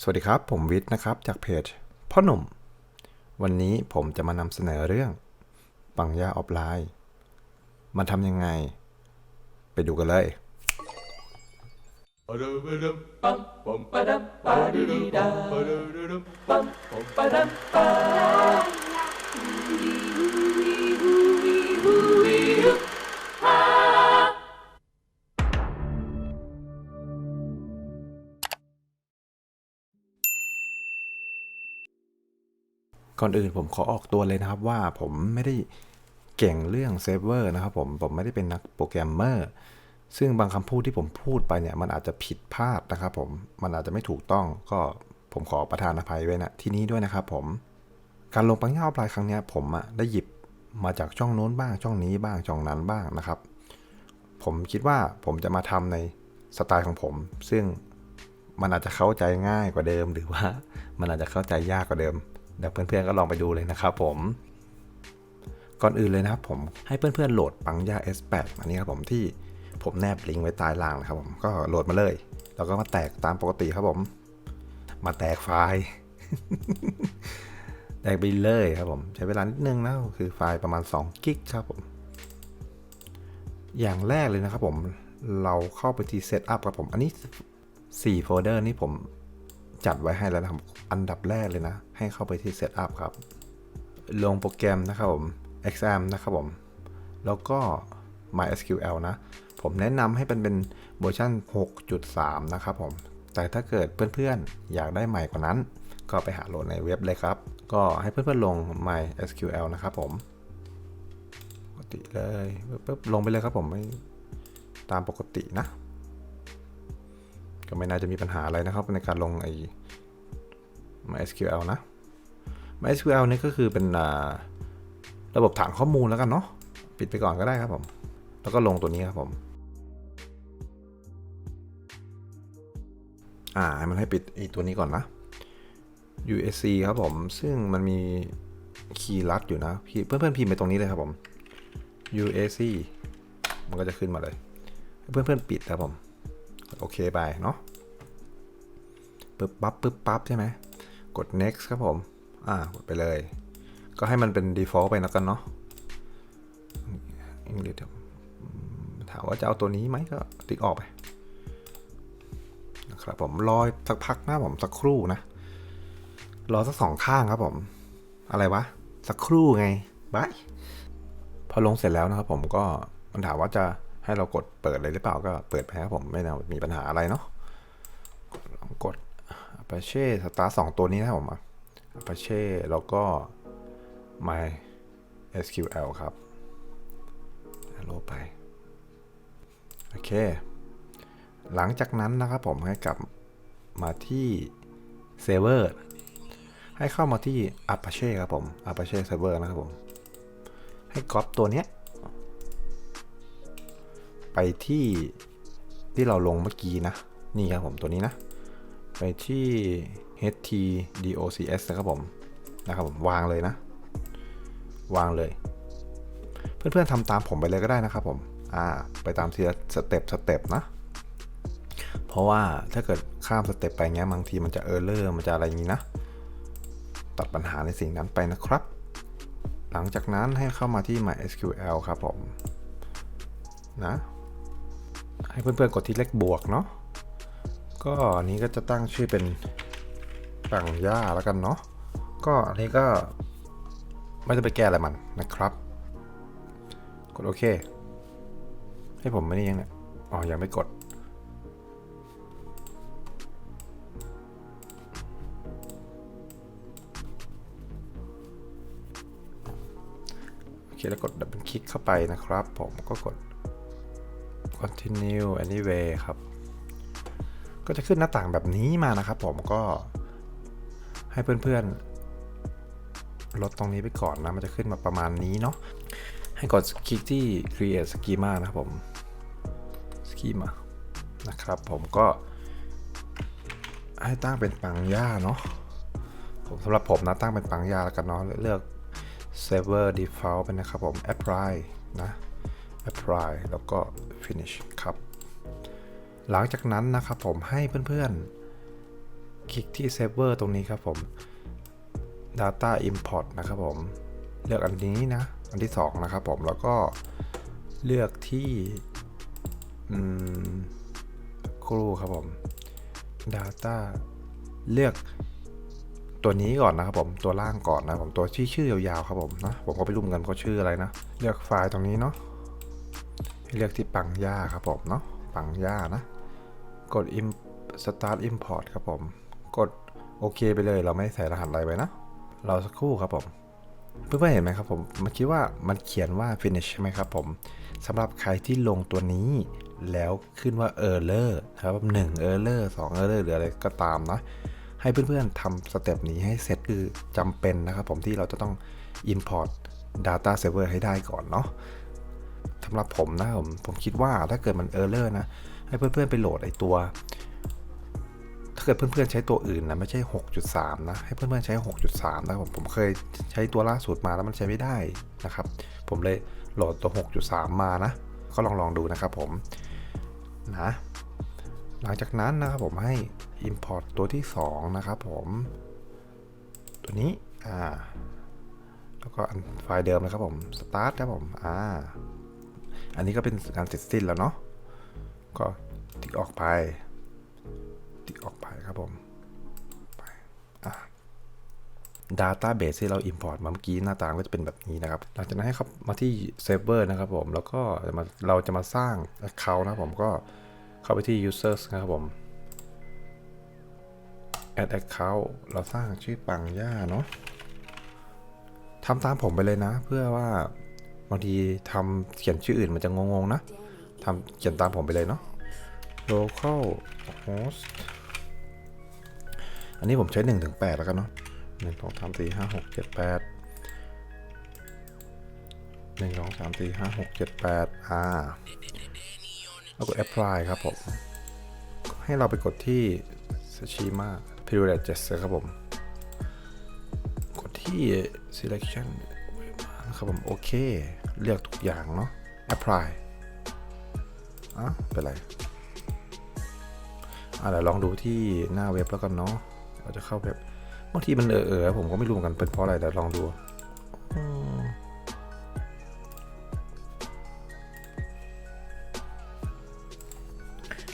สวัสดีครับ ผมวิทย์นะครับ จากเพจพ่อหนุ่ม วันนี้ผมจะมานำเสนอเรื่อง ปังย่าออฟไลน์ มันทำยังไง ไปดูกันเลย Ba-dum-ba-dum, ก่อนอื่นผมขอออกตัวเลยนะครับว่าผมไม่ได้เก่งเรื่องเซิร์ฟเวอร์นะครับผมผมไม่ได้เป็นนักโปรแกรมเมอร์ซึ่งบางคำพูดที่ผมพูดไปเนี่ย มันอาจจะผิดพลาดนะครับผมมันอาจจะไม่ถูกต้องก็ผมขอประทานอภัยไว้นะที่นี้ด้วยนะครับผมการลงปังย่าออฟไลน์ครั้งนี้ผมอะได้หยิบมาจากช่องโน้นบ้างช่องนี้บ้างช่องนั้นบ้างนะครับ ผมคิดว่าผมจะมาทำในสไตล์ของผม ซึ่งมันอาจจะเข้าใจง่ายกว่าเดิม หรือว่ามันอาจจะเข้าใจยากกว่าเดิม เดี๋ยวเพื่อนๆก็ลองไปดูเลยนะครับผมก่อนอื่นเลยนะครับผมให้เพื่อนๆโหลดปังย่า S8 อันนี้ครับผมที่ผมแนบลิงก์ไว้ใต้ล่างนะครับผมก็โหลดมาเลย แล้วก็มาแตกตามปกติครับผม มาแตกไฟล์แตกไปเลยครับผมใช้เวลานิดนึงนะคือไฟล์ประมาณ2กิกครับผม อย่างแรกเลยนะครับผมเราเข้าไปที่ Setup ครับผม อันนี้ 4 โฟลเดอร์นี่ผม จัดไว้ให้แล้วนะครับ อันดับแรกเลยนะ ให้เข้าไปที่ Setup ครับ ลงโปรแกรมนะครับผม XAM นะครับผม แล้วก็ MySQL นะ ผมแนะนำให้เป็นเป็นเวอร์ชัน6.3 นะครับผม แต่ถ้าเกิดเพื่อนๆ อยากได้ใหม่กว่านั้น ก็ไปหาโหลดในเว็บเลยครับ ก็ให้เพื่อนๆลง MySQL นะครับผมปกติเลยปุ๊บลงไปเลยครับผมไม่ตามปกตินะ ก็ไม่น่าจะมีปัญหาอะไรนะครับในการลงไอ้ MySQL นะ MySQL นี่ก็คือเป็นระบบฐานข้อมูลแล้วกันเนาะปิดไปก่อนก็ได้ครับผม แล้วก็ลงตัวนี้ครับผม อ่าให้มันให้ปิดไอ้ตัวนี้ก่อนนะ USC ครับผม ซึ่งมันมีคีย์ลัดอยู่นะพี่เพื่อนๆพิมพ์ไปตรงนี้เลยครับผม UAC มันก็จะขึ้นมาเลย เพื่อนๆปิดครับผม โอเคไปเนาะปึ๊บปั๊บปึ๊บปั๊บใช่ไหมกด next ครับผม อ่ากดไปเลย ก็ให้มันเป็น default ไปแล้วกันเนาะ English ถามว่าจะเอาตัวนี้ไหมก็ติ๊กออกไปนะครับผมรอสักพักนะผมสักครู่นะรอสักสองข้างครับผม อะไรวะ สักครู่ไงบายพอลงเสร็จแล้วนะครับผมก็มันถามว่าจะ ให้เรากดเปิดเลยหรือเปล่าก็เปิดไปครับผมไม่น่ามีปัญหาอะไรเนาะลองกด Apache Start สองตัวนี้นะครับผม Apache แล้วก็ My SQL ครับโลไป โอเค หลังจากนั้นนะครับผมให้กลับมาที่เซิร์ฟเวอร์ให้เข้ามาที่ Apache ครับผม Apache Server นะครับผม ให้ก๊อปตัวเนี้ย ไปที่ที่เราลงเมื่อกี้นะ นี่ครับผมตัวนี้นะ ไปที่ htdocs นะครับผมนะครับผมวางเลยนะ วางเลย เพื่อนๆทำตามผมไปเลยก็ได้นะครับผมอ่าไปตามทีละสเต็ปสเต็ปนะ เพราะว่าถ้าเกิดข้ามสเต็ปไปเงี้ยบางทีมันจะเออร์เลอร์มันจะอะไรอย่างนี้นะ ตัดปัญหาในสิ่งนั้นไปนะครับ หลังจากนั้นให้เข้ามาที่ MySQL ครับผมนะ ให้เพื่อนๆกดที่เลขบวกเนาะก็อันนี้ก็จะตั้งชื่อเป็นปังย่าแล้วกันเนาะก็อันนี้ก็ไม่ต้องไปแก้อะไรมันนะครับ กดโอเค ให้ผมไม่ได้ยังเนี่ยอ๋อยังไม่กดโอเคแล้วกดดับเบิลคลิกเข้าไปนะครับ ผมก็กด continue anyway ครับ ก็จะขึ้นหน้าต่างแบบนี้มานะครับผมก็ให้เพื่อนๆ ลดตรงนี้ไปก่อนนะ มันจะขึ้นมาประมาณนี้เนาะ ให้กดคลิกที่ create schema นะครับผม schema นะครับผมก็ให้ตั้งเป็นปังย่าเนาะผมสำหรับผมนะตั้งเป็นปังย่าแล้วกันเนาะเลือก server default เป็นนะครับผม apply นะ apply แล้วก็ finish ครับ หลังจากนั้นนะครับผมให้เพื่อนๆ คลิกที่ Server ตรงนี้ครับผม Data Import นะครับผม เลือกอันนี้นะ อันที่ 2 นะครับผม แล้วก็เลือกที่ครูครับผม Data เลือกตัวนี้ก่อนนะครับผมตัวล่างก่อนนะผมตัวที่ชื่อยาวๆครับผมนะผมก็ไปรุ่มกันเขาชื่ออะไรนะ เลือกไฟล์ตรงนี้เนาะ ให้เลือกที่ปังย่าครับผมเนาะปังย่านะ กด im start import ครับผม กดโอเคไปเลย เราไม่ใส่รหัสอะไรไว้นะเราสักครู่ครับผม เพื่อนๆเห็นไหมครับผมมันคิดว่ามันเขียนว่า finish ใช่ไหมครับผมสำหรับใครที่ลงตัวนี้แล้วขึ้นว่า error นะครับ1 error 2 error หรืออะไรก็ตามนะ ให้เพื่อนๆทำสเต็ปนี้ให้เสร็จคือจำเป็นนะครับผมที่เราจะต้อง import data server ให้ได้ก่อนเนาะ สำหรับผมนะผมผมคิดว่าถ้าเกิดมัน error นะ ให้เพื่อนๆไปโหลดไอตัว ถ้าเกิดเพื่อนๆใช้ตัวอื่นนะไม่ใช่ 6.3 นะ ให้เพื่อนๆใช้ 6.3 นะผมผมเคยใช้ตัวล่าสุดมาแล้วมันใช้ไม่ได้นะครับ ผมเลยโหลดตัว 6.3 มานะ ก็ลองลองดูนะครับผมนะหลังจากนั้นนะครับผมให้ import ตัวที่ 2 นะครับผม ตัวนี้อ่าแล้วก็ไฟล์เดิมนะครับผม start ครับผมอ่า อันนี้ก็เป็นการเสร็จสิ้นแล้วเนาะก็ติ๊กออกไป ติ๊กออกไปครับผมไปอ่า Database ที่เรา Import มาเมื่อกี้หน้าตาก็จะเป็นแบบนี้นะครับ หลังจากนั้นให้ครับมาที่ Server นะครับผม แล้วก็มาเราจะมาสร้าง Account นะครับผมก็เข้าไปที่ Users นะครับผม Add Account เราสร้างชื่อปังย่าเนาะทำตามผมไปเลยนะ เพื่อว่า บางทีทำเขียนชื่ออื่นมันจะงงๆนะทำเขียนตามผมไปเลยเนาะ local host อันนี้ผมใช้1ถึง8แล้วกันเนาะ1 2 3 4 5 6 7 8 1 2 3 4 5 6 7 8อ่าแปดอ่าแล้วกด apply ครับผม ให้เราไปกดที่ schema privileges ครับผม กดที่ selection น ครับผมโอเค เลือกทุกอย่างเนาะ apply อะเป็นไรอะเดี๋ยวลองดูที่หน้าเว็บแล้วกันเนาะเราจะเข้าเว็บบางทีมันเออเออผมก็ไม่รู้เหมือนกันเป็นเพราะอะไรเดี๋ยวลองดู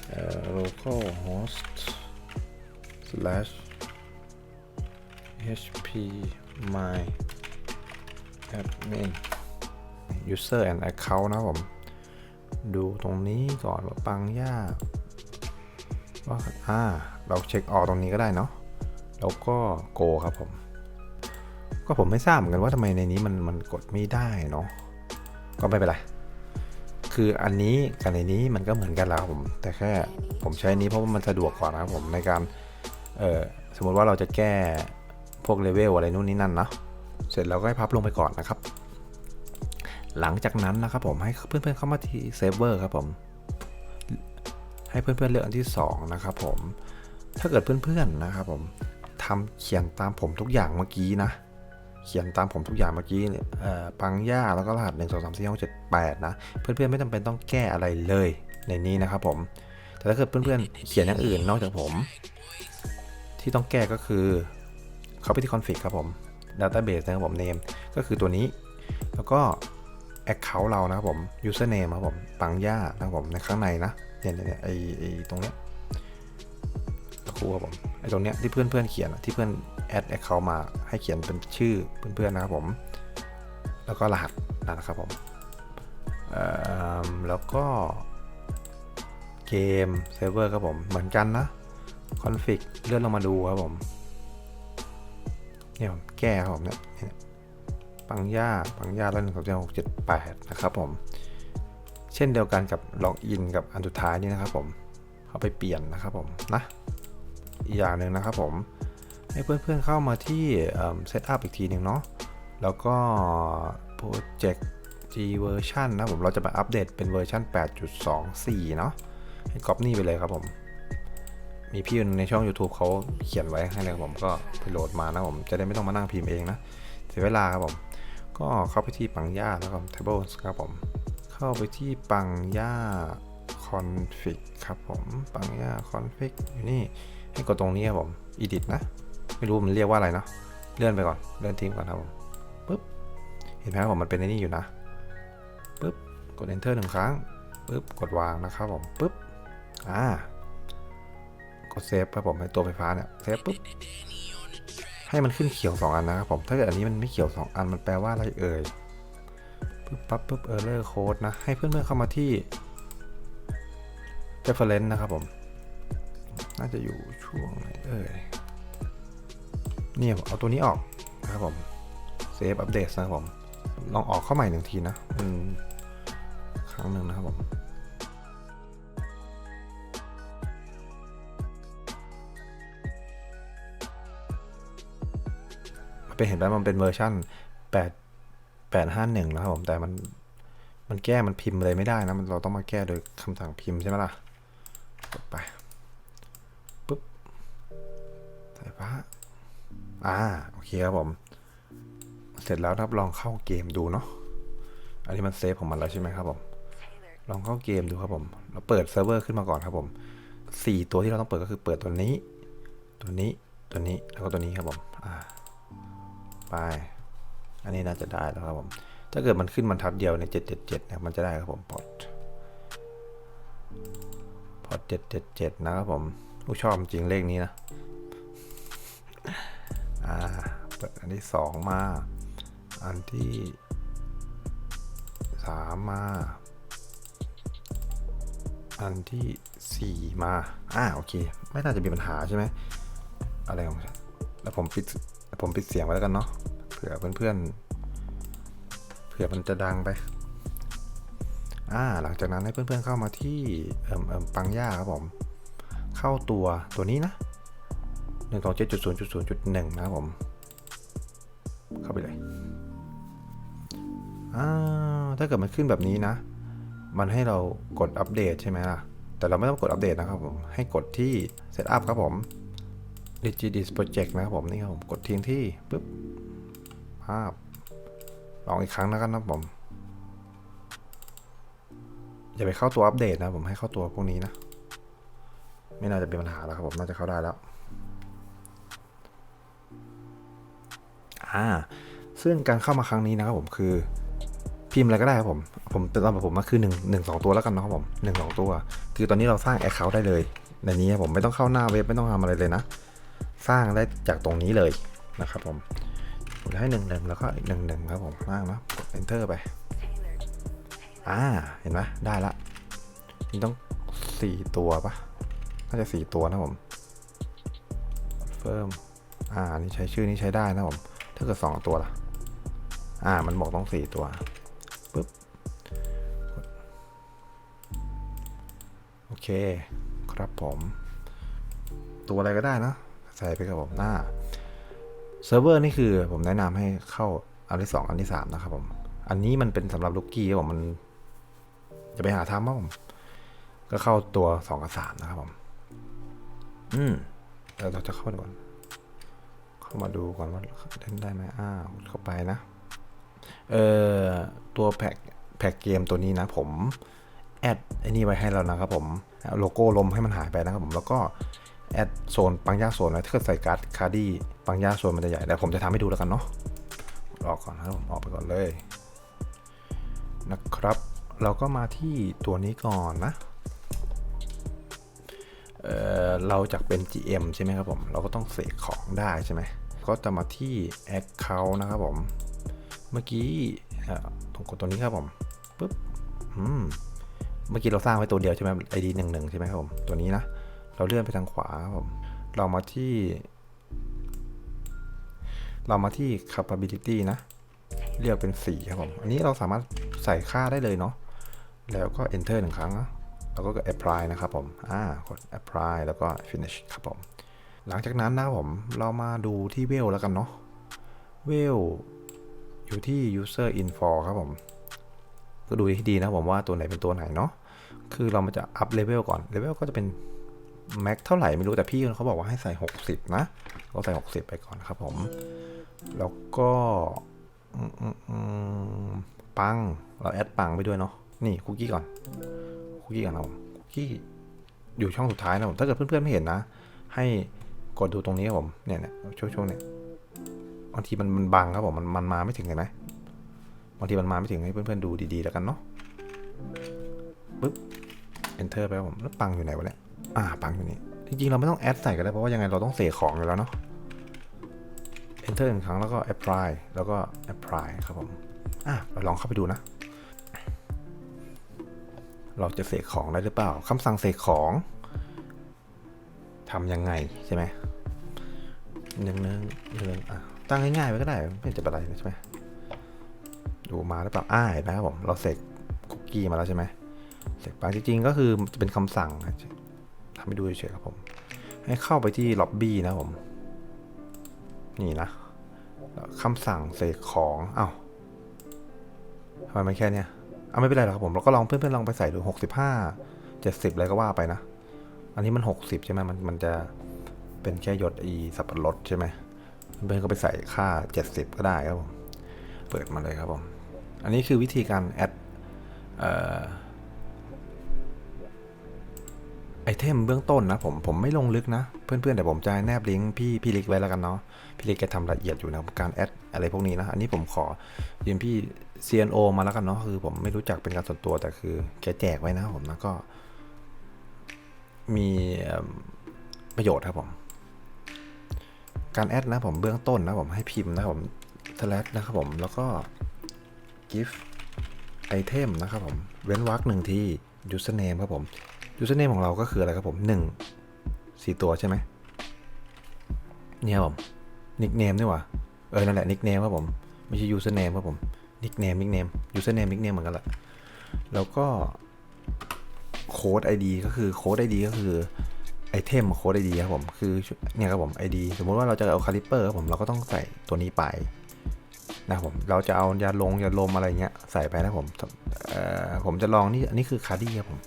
เอ่อ localhost slash hp my admin user and account นะครับผม ดูตรงนี้ก่อนว่าปังยากว่าอ่า เราเช็คออกตรงนี้ก็ได้เนาะ แล้วก็โกครับผม ก็ผมไม่ทราบเหมือนกันว่าทำไมในนี้มันมันกดไม่ได้เนาะ ก็ไม่เป็นไร คืออันนี้กับในนี้มันก็เหมือนกันแล้วผม แต่แค่ผมใช้อันนี้เพราะว่ามันสะดวกกว่านะครับผมในการ เออสมมติว่าเราจะแก้พวกเลเวลอะไรนู่นนี่นั่นเนาะ เสร็จเราก็ให้พับลงไปก่อนนะครับ หลังจากนั้นนะครับผมให้เพื่อนๆเข้ามาที่เซฟเวอร์ครับผม ให้เพื่อนๆเลือกอันที่ 2 นะครับผม ถ้าเกิดเพื่อนๆนะครับผมทำเขียนตามผมทุกอย่างเมื่อกี้นะ เขียนตามผมทุกอย่างเมื่อกี้ปังย่าแล้วก็รหัส 1 2 3 4 5 6 7 8 นะ เพื่อนๆไม่จำเป็นต้องแก้อะไรเลยในนี้นะครับผม แต่ถ้าเกิดเพื่อนๆเขียนอย่างอื่นนอกจากผม ที่ต้องแก้ก็คือเขาไปที่ config ครับผม database นะครับผม name ก็คือตัวนี้ แล้วก็ account เรานะครับผม username ครับผมปังย่านะครับผมในข้างในนะเนี่ยเนี่ยไอไอตรงเนี้ยครูครับผมไอตรงเนี้ยที่เพื่อนเพื่อนเขียนที่เพื่อนแอดแอคเคาท์มาให้เขียนเป็นชื่อเพื่อนๆนะครับผม แล้วก็รหัสนะครับผมแล้วก็เกมเซิร์ฟเวอร์ครับผมเหมือนกันนะคอนฟิกเลื่อนลงมาดูครับผม เนี่ยผมแก้ครับผมเนี่ยปังย่าปังย่าแล้วหนึ่งสองสามหกเจ็ดแปดนะครับผมเช่นเดียวกันกับล็อกอินกับอันสุดท้ายนี่นะครับผมเข้าไปเปลี่ยนนะครับผมนะอีกอย่างหนึ่งนะครับผมให้เพื่อนๆเข้ามาที่เซตอัพอีกทีหนึ่งเนาะแล้วก็ Project G version นะผมเราจะมาอัปเดตเป็นเวอร์ชัน8.24 เนาะให้ก๊อปนี่ไปเลยครับผม มีพี่ในช่อง YouTube เขาเขียนไว้ให้เลยครับผมก็ไปโหลดมานะผมจะได้ไม่ต้องมานั่งพิมพ์เองนะเสียเวลาครับผม ก็เข้าไปที่ปังย่าแล้วก็ tables ครับผม เข้าไปที่ปังย่า config ครับผมปังย่า config อยู่นี่ให้กดตรงนี้ครับผม edit นะ ไม่รู้มันเรียกว่าอะไรเนาะเลื่อนไปก่อนเลื่อนทิ้งก่อนครับผมปุ๊บเห็นไหมครับผมมันเป็นในนี้อยู่นะปุ๊บกด enter หนึ่งครั้งปุ๊บกดวางนะครับผมปุ๊บอ่า กดเซฟครับผมในตัวไฟฟ้าเนี่ยเซฟปุ๊บให้มันขึ้นเขียว 2 อันนะครับผมถ้าเกิดอันนี้มันไม่เขียว 2 อันมันแปลว่าอะไรเอ่ยปุ๊บปั๊บปุ๊บ error code นะ ให้เพื่อนๆเข้ามาที่ reference นะครับผม น่าจะอยู่ช่วงไหนเอ่ยเนี่ยผมเอาตัวนี้ออกนะครับผมเซฟอัปเดตนะครับผม ลองออกเข้าใหม่หนึ่งทีนะมันครั้งหนึ่งนะครับผม เป็นเห็นไหมมันเป็นเวอร์ชัน8 851นะครับผมแต่มันมันแก้มันพิมพ์เลยไม่ได้นะมันเราต้องมาแก้โดยคำสั่งพิมพ์ใช่ไหมล่ะกดไปปุ๊บสายฟ้าอ่าโอเคครับผม เสร็จแล้วครับลองเข้าเกมดูเนาะอันนี้มันเซฟของมันแล้วใช่ไหมครับผมลองเข้าเกมดูครับผมเราเปิดเซิร์ฟเวอร์ขึ้นมาก่อนครับผมสี่ตัวที่เราต้องเปิดก็คือเปิดตัวนี้ ตัวนี้ตัวนี้แล้วก็ตัวนี้ครับผมอ่า ไป อันนี้น่าจะได้แล้วครับผม ถ้าเกิดมันขึ้นบรรทัดเดียวในเจ็ดเจ็ดเจ็ดเนี่ยมันจะได้ครับผมพอร์ตพอร์ตเจ็ดเจ็ดเจ็ดนะครับผมผู้ชอบจริงเลขนี้นะ อ่า เปิดอันที่สองมา อันที่สามมา อันที่สี่มา อ่า โอเค ไม่น่าจะมีปัญหาใช่ไหมอะไรของฉันแล้วผมปิด ผมปิดเสียงไว้แล้วกันเนาะเผื่อเพื่อนๆเผื่อมันจะดังไปอ่าหลังจากนั้นให้เพื่อนๆเข้ามาที่เอ่มเอ่มปังย่าครับผม เข้าตัวตัวนี้นะหนึ่งสองเจ็ดจุดศูนย์จุดศูนย์จุดหนึ่งนะครับผม เข้าไปเลยอ่าถ้าเกิดมันขึ้นแบบนี้นะ มันให้เรากดอัปเดตใช่ไหมล่ะแต่เราไม่ต้องกดอัปเดตนะครับผม ให้กดที่ Setup ครับผม Digidis Project นะครับผมนี่ครับผมกดทิ้งที่ปุ๊บภาพลองอีกครั้งนะครับนะผมอย่าไปเข้าตัวอัปเดตนะผมให้เข้าตัวพวกนี้นะ ไม่น่าจะเป็นปัญหาแล้วครับผมน่าจะเข้าได้แล้วอ่าซึ่งการเข้ามาครั้งนี้นะครับผมคือพิมพ์อะไรก็ได้ครับผม ผมตอนผมมาคือหนึ่งหนึ่งสองตัวแล้วกันนะครับผมหนึ่งสองตัว คือตอนนี้เราสร้างแอคเคาท์ได้เลยในนี้ครับผมไม่ต้องเข้าหน้าเว็บไม่ต้องทำอะไรเลยนะ สร้างได้จากตรงนี้เลยนะครับผมผมจะให้หนึ่งหนึ่งแล้วก็อีกหนึ่งหนึ่งครับผมสร้างนะกด enter ไปอ่าเห็นไหมได้ละนี่ต้องสี่ตัวปะน่าจะสี่ตัวนะผมเฟิร์มอ่านี่ใช้ชื่อนี้ใช้ได้นะผมถ้าเกิดสองตัวล่ะอ่ามันบอกต้องสี่ตัวปึ๊บโอเค ครับผม ตัวอะไรก็ได้นะ ใส่ไปกับผมหน้าเซิร์ฟเวอร์นี่คือผมแนะนำให้เข้าอันที่สองอันที่สามนะครับผม อันนี้มันเป็นสำหรับลูกกี้ครับผมมันจะไปหาทำว่าผม ก็เข้าตัวสองกับสามนะครับผม อืมเราจะเข้าก่อน เข้ามาดูก่อนว่าเล่นได้ไหมอ้าวเข้าไปนะ เอ่อ ตัวแพ็กแพ็กเกมตัวนี้นะผม แอดไอ้นี่ไว้ให้แล้วนะครับผม โลโก้ลมให้มันหายไปนะครับผม แล้วก็ แอดโซนปังย่าโซนไว้ถ้าเกิดใส่การ์ดคาร์ดี้ปังย่าโซนมันจะใหญ่แต่ผมจะทำให้ดูแล้วกันเนาะออกก่อนนะผมออกไปก่อนเลย นะครับ เราก็มาที่ตัวนี้ก่อนนะเอ่อเราจากเป็น GM ใช่ไหมครับผม เราก็ต้องเสกของได้ใช่ไหม ก็จะมาที่ Account นะครับผม เมื่อกี้เอ่อผมกดตัวนี้ครับผมปุ๊บอืมเมื่อกี้เราสร้างไว้ตัวเดียวใช่ไหม ID หนึ่งหนึ่งใช่ไหมครับผม ตัวนี้นะ เราเลื่อนไปทางขวาครับผมเรามาที่ เรามาที่ capability นะเรียกเป็นสีครับผม อันนี้เราสามารถใส่ค่าได้เลยเนาะแล้วก็ enter หนึ่งครั้งนะแล้วก็กด apply นะครับผม อ่ากด apply แล้วก็ finish ครับผม หลังจากนั้นนะครับผม เรามาดูที่เวลแล้วกันเนาะ เวลอยู่ที่ user info ครับผม ก็ดูให้ดีนะผมว่าตัวไหนเป็นตัวไหนเนาะ คือเรามาจะอัพเลเวลก่อน เลเวลก็จะเป็น max เท่าไหร่ไม่รู้แต่พี่เขาบอกว่าให้ใส่ 60 นะ ก็ใส่ 60 ไปก่อนครับผม แล้วก็ปัง เราแอดปังไปด้วยเนาะ นี่คุกกี้ก่อน คุกกี้ก่อนนะผมคุกกี้อยู่ช่องสุดท้ายนะผม ถ้าเกิดเพื่อนๆไม่เห็นนะ ให้กดดูตรงนี้ครับผม เนี่ยเนี่ยช่วงช่วงเนี่ย บางทีมันมันบังครับผม มันมันมาไม่ถึงเห็นไหมบางทีมันมาไม่ถึงให้เพื่อนๆดูดีๆแล้วกันเนาะปึ๊บ enter ไปครับผม แล้วปังอยู่ไหนวะเนี่ย อ่าปังอยู่นี่จริงๆ เราไม่ต้องแอดใส่ก็ได้เพราะว่ายังไงเราต้องเสกของอยู่แล้วเนาะ enter หนึ่งครั้งแล้วก็ apply แล้วก็ apply ครับผมอะเราลองเข้าไปดูนะ เราจะเสกของได้หรือเปล่าคำสั่งเสกของทำยังไงใช่ไหมหนึ่งหนึ่งหนึ่งอะตั้งง่ายๆไว้ก็ได้ ไม่เห็นจะเป็นไรใช่ไหมดูมาหรือเปล่าอ่าเห็นไหมครับผมเราเสกคุกกี้มาแล้วใช่ไหมเสกไปจริงๆก็คือจะเป็นคำสั่ง ทำให้ดูเฉยๆครับผม ให้เข้าไปที่ล็อบบี้นะผม นี่นะคำสั่งเสกของเอา้าทำไมมันแค่เนี้ยเอาไม่เป็นไรหรอกครับผมเราก็ลองเพื่อนๆลองไปใส่ดูหกสิบห้าเจ็ดสิบอะไรก็ว่าไปนะ อันนี้มันหกสิบใช่ไหมมันมันจะเป็นแค่หยดอีสับปะรดใช่ไหมเพื่อนๆก็ไปใส่ค่าเจ็ดสิบก็ได้ครับผม เปิดมาเลยครับผม อันนี้คือวิธีการแอดเอ่อ ไอเทมเบื้องต้นนะผมผมไม่ลงลึกนะ เพื่อนๆแต่ผมจะแนบลิงก์พี่พี่ลิกไว้แล้วกันเนาะพี่ลิกแกทำละเอียดอยู่นะการแอดอะไรพวกนี้นะ อันนี้ผมขอยืมพี่ CNO มาแล้วกันเนาะคือผมไม่รู้จักเป็นการส่วนตัวแต่คือแกแจกไว้นะผมแล้วก็ มีประโยชน์ครับผม การแอดนะผมเบื้องต้นนะผมให้พิมพ์นะผม slash นะครับผมแล้วก็ gift item นะครับผม เว้นวรรคหนึ่งที่ username ครับผม username ของเราก็คืออะไรครับผมหนึ่งสี่ตัวใช่ไหมเนี่ยผม nickname นี่หว่าเออนั่นแหละ nickname ครับผม ไม่ใช่ username ครับผม nickname nickname username nickname เหมือนกันแหละแล้วก็ code ID ก็คือ code ID ก็คือไอเทมโค้ด ID ครับผม คือเนี่ยครับผม ID สมมติว่าเราจะเอาคาลิเปอร์ครับผมเราก็ต้องใส่ตัวนี้ไปนะครับผมเราจะเอายาลงยาลมอะไรเงี้ยใส่ไปนะผมเอ่อผมจะลองนี่อันนี้คือคาร์ดี้ครับผม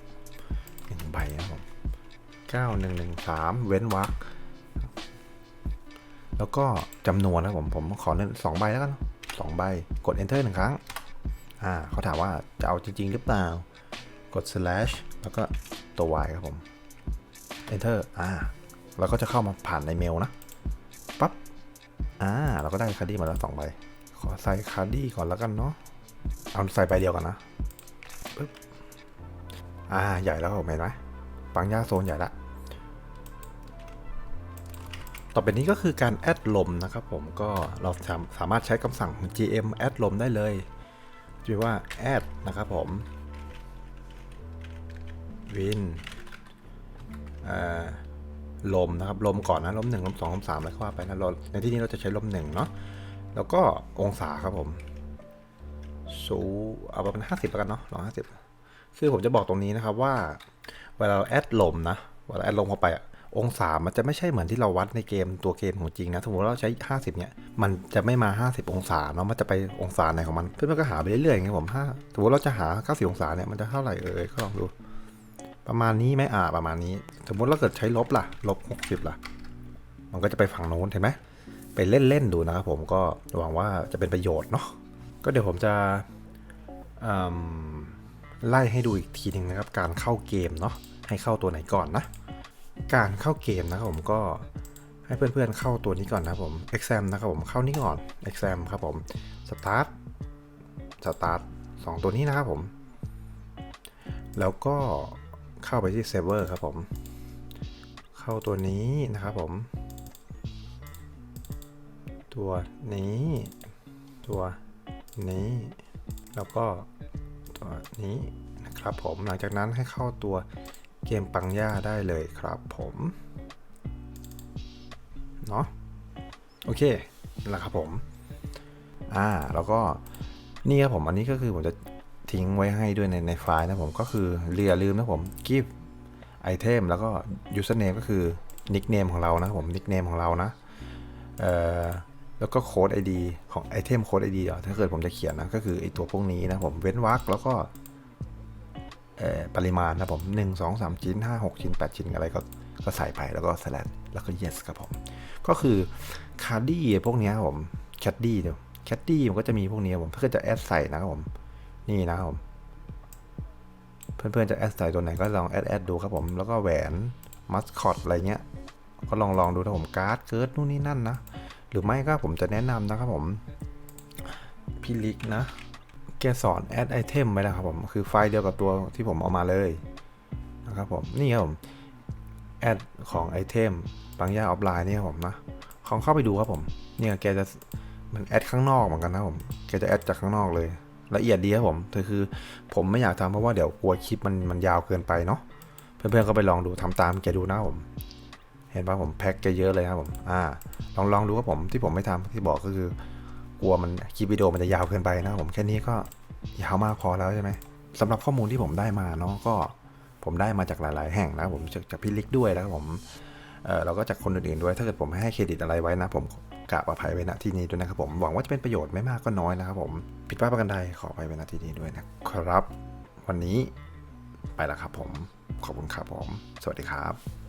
หนึ่งใบนะครับผมเก้าหนึ่งหนึ่งสามเว้นวรรคแล้วก็จำนวนนะผมผมขอเล่นสองใบแล้วกันสองใบกด enter หนึ่งครั้ง อ่าเขาถามว่าจะเอาจริง ๆ หรือเปล่า กด slash แล้วก็ตัว y ครับผม enter อ่าเราก็จะเข้ามาผ่านในเมลนะปั๊บอ่าเราก็ได้คาร์ดี้มาแล้วสองใบ ขอใส่คาร์ดี้ก่อนแล้วกันเนาะเอาใส่ใบเดียวกันนะปึ๊บ อ่า ใหญ่แล้วเห็นไหมปังย่าโซนใหญ่ละ ต่อไปนี้ก็คือการแอดลมนะครับผม ก็เราสามสามารถใช้คำสั่ง gm แอดลมได้เลยชื่อว่า add นะครับผม win ลมนะครับ ลมก่อนนะ ลมหนึ่งลมสองลมสามอะไรก็ว่าไปนะเราในที่นี้เราจะใช้ลมหนึ่งเนาะ แล้วก็องศาครับผม สูเอาประมาณห้าสิบแล้วกันเนาะลองห้าสิบ คือผมจะบอกตรงนี้นะครับว่า เวลาเราแอดลมนะเวลาแอดลมเข้าไปอะองศามันจะไม่ใช่เหมือนที่เราวัดในเกมตัวเกมของจริงนะ สมมติเราใช้ 50 เนี่ย มันจะไม่มา 50 องศาเนาะ มันจะไปองศาไหนของมัน เพื่อนๆก็หาไปเรื่อยๆอย่างเงี้ยผมถ้าสมมติเราจะหา 90 องศาเนี่ย มันจะเท่าไหร่เอ่ย ก็ลองดู ประมาณนี้ไหมอ่า ประมาณนี้ สมมติเราเกิดใช้ลบล่ะ ลบ 60 ล่ะ มันก็จะไปฝั่งโน้นเห็นไหม ไปเล่นๆดูนะครับผม ก็หวังว่าจะเป็นประโยชน์เนาะ ก็เดี๋ยวผมจะอืม ไล่ให้ดูอีกทีหนึ่งนะครับ การเข้าเกมเนาะให้เข้าตัวไหนก่อนนะ การเข้าเกมนะครับผมก็ให้เพื่อนๆเข้าตัวนี้ก่อนนะผม exam นะครับผมเข้านี่ก่อน exam ครับผม start start สองตัวนี้นะครับผม แล้วก็เข้าไปที่ server ครับผม เข้าตัวนี้นะครับผม ตัวนี้ ตัวนี้ แล้วก็ นี้นะครับผมหลังจากนั้นให้เข้าตัวเกมปังย่าได้เลยครับผมเนาะโอเคนั่นแหละครับผมอ่าแล้วก็นี่ครับผมอันนี้ก็คือผมจะทิ้งไว้ให้ด้วยในในไฟล์นะผมก็คืออย่าลืมนะผม give item แล้วก็ username ก็คือ nickname ของเรานะผม nickname ของเรานะเอ่อ แล้วก็โค้ด ID ของไอเทมโค้ด ID อะถ้าเกิดผมจะเขียนนะก็คือไอตัวพวกนี้นะผมเว้นวรรคแล้วก็เอ่อปริมาณนะผม 1 2 3 ชิ้น 5 6 ชิ้น 8 ชิ้นอะไรก็ก็ใส่ไปแล้วก็ slash แล้วก็ yes ครับผม ก็คือคาร์ดี้พวกนี้ครับผมแคดดี้เดี๋ยวแคดดี้มันก็จะมีพวกนี้ผมถ้าเกิดจะแอดใส่นะครับผม นี่นะครับผม เพื่อนๆจะแอดใส่ตัวไหนก็ลองแอดแอดดูครับผม แล้วก็แหวนมัสคอตอะไรเงี้ย ก็ลองลองดูถ้าผมการ์ดเกิร์ดนู่นนี่นั่นนะ รือไม่ก็ผมจะแนะนำนะครับผมพี่ลิกนะ แกสอนแอดไอเทมไว้แล้วครับผมคือไฟล์เดียวกับตัวที่ผมเอามาเลยนะครับผมนี่ครับผมแอดของไอเทมบางอย่างออฟไลน์นี่ครับผมนะลองเข้าไปดูครับผมเนี่ยแกจะมันแอดข้างนอกเหมือนกันนะผมแกจะแอดจากข้างนอกเลย ละเอียดดีครับผมแต่คือผมไม่อยากทำเพราะว่าเดี๋ยวกลัวคลิปมันมันยาวเกินไปเนาะเพื่อนๆก็ไปลองดูทำตามแกดูนะผม เห็นป่ะผมแพ็คแกเยอะเลยครับผมอ่าลองลองดูครับผมที่ผมไม่ทำที่บอกก็คือกลัวมันคลิปวิดีโอมันจะยาวเกินไปนะผมแค่นี้ก็ยาวมากพอแล้วใช่ไหมสำหรับข้อมูลที่ผมได้มาเนาะก็ผมได้มาจากหลาย ๆ แห่งนะผมจากจากพี่ลิกด้วยนะครับผมเออเราก็จากคนอื่น ๆ ด้วยถ้าเกิดผมให้เครดิตอะไรไว้นะผมกราบอภัยไว้ณที่นี้ด้วยนะครับผมหวังว่าจะเป็นประโยชน์ไม่มากก็น้อยนะครับผมผิดพลาดประการใดขออภัยไว้ณที่นี้ด้วยนะครับ วันนี้ไปแล้วครับผมขอบคุณครับผม สวัสดีครับ